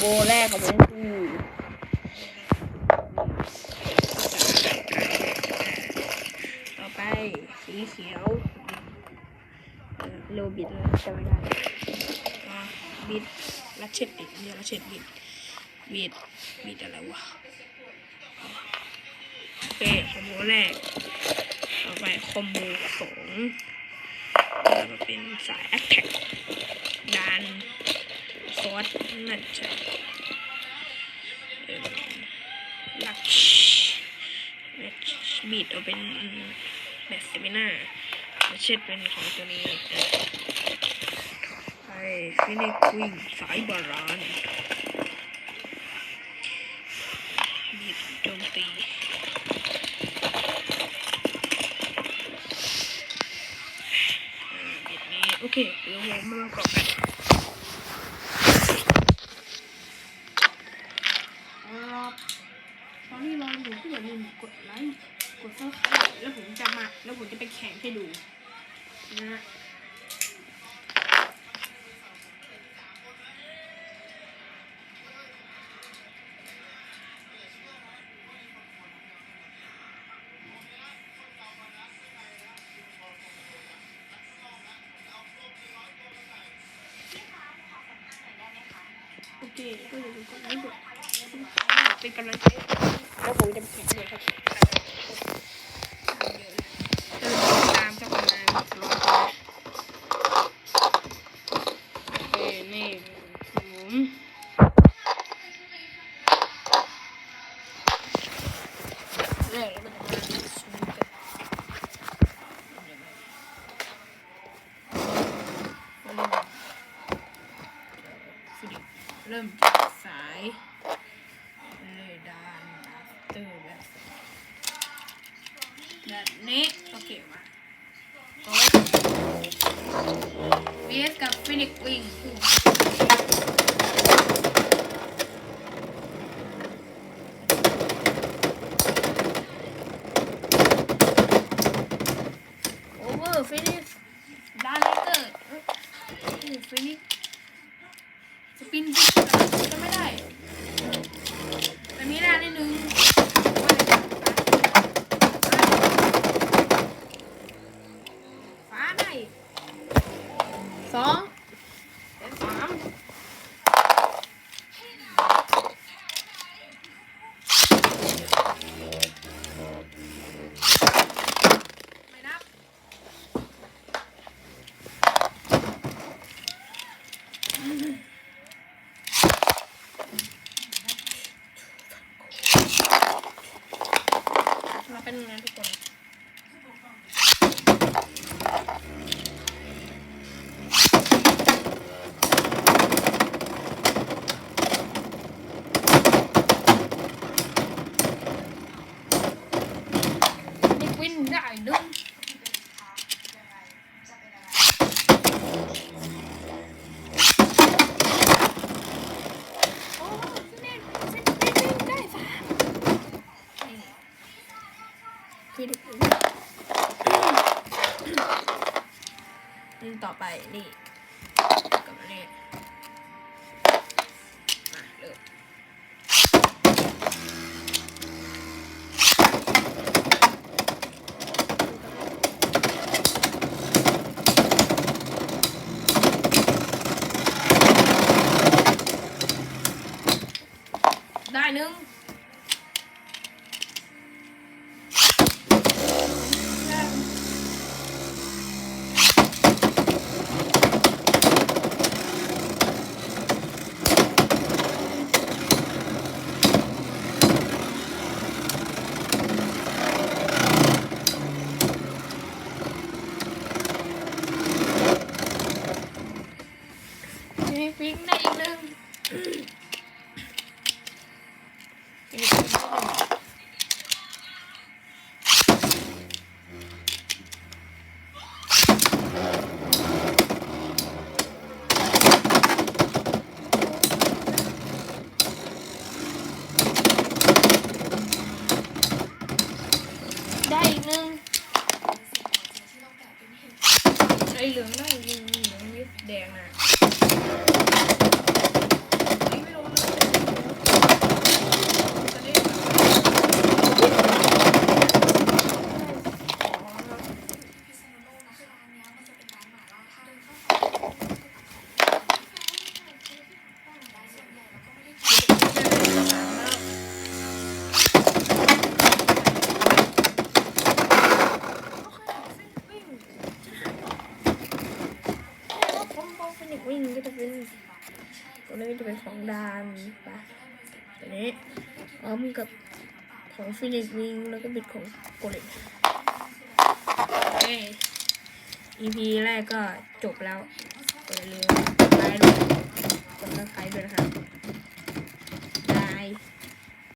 คู่ต่อไปสีเขียวโลบิดอะไรจำไม่ได้บิดลัชเชตบิดเนี่ยลัชเชตบิดบิดบิดอะไรวะโอเคคอมโบแรกต่อไปคอมโบสองแล้วก็เป็นสายแอคแท็กดาน อร์สน่าจะลักลักบีดเอาเป็นแบบสเตมิน่าเช็ดเป็นของตัวนี้เอ่อไปฟินิกวิ่งสายบาลานบีดโจมตีอ่าแบบนี้โอเคเดี๋ยวผมมาประกอบกันครับตอนนี้เราอยู่ที่อย่าลืมกดไลค์ กดซับสไครต์แล้วผมจะมา แล้วผมจะไปแข่งให้ดู นะฮะโอเคก็อย่าลืมกดไลค์กด เป็นกำลังใจแล้วผมจะไปแข่งด้วยครับเออตามสักประมาณร้อยคนโอเคนี่ผมเริ่มแล้วก็จะมาซูมกันเริ่มจากสายเลยดานบัสเตอร์แบบ แบบนี้โอเคมาโต๊ะ VS กับฟินิกวิงคู่โอเวอร์ฟินิกดานเลเกอร์ฟินิกสปินฟิกจะไม่ได้แบบนี้ได้นิดนึงฟ้าได้สองเป็นสามไม่นับ มาเป็นงานทุกคน นี่วินได้ดึงโอ้นี่นี่นี่ได้สามนี่ ที่ดึกนี่ต่อไปนี่กับมานี่ ฟิกได้อีกหนึ่งอีกหนึ่งได้อีกหนึ่งไอ้เหลืองได้ยิงเหลืองวิสแดงนะ มันก็จะเป็นตัวนี้จะเป็นของดานปะตัวนี้พร้อมกับของฟินิกวิงแล้วก็บิดของโกเลตโอเค EP แรกก็จบแล้วอย่าลืมไลค์กดซับสครต์ด้วยนะครับบาย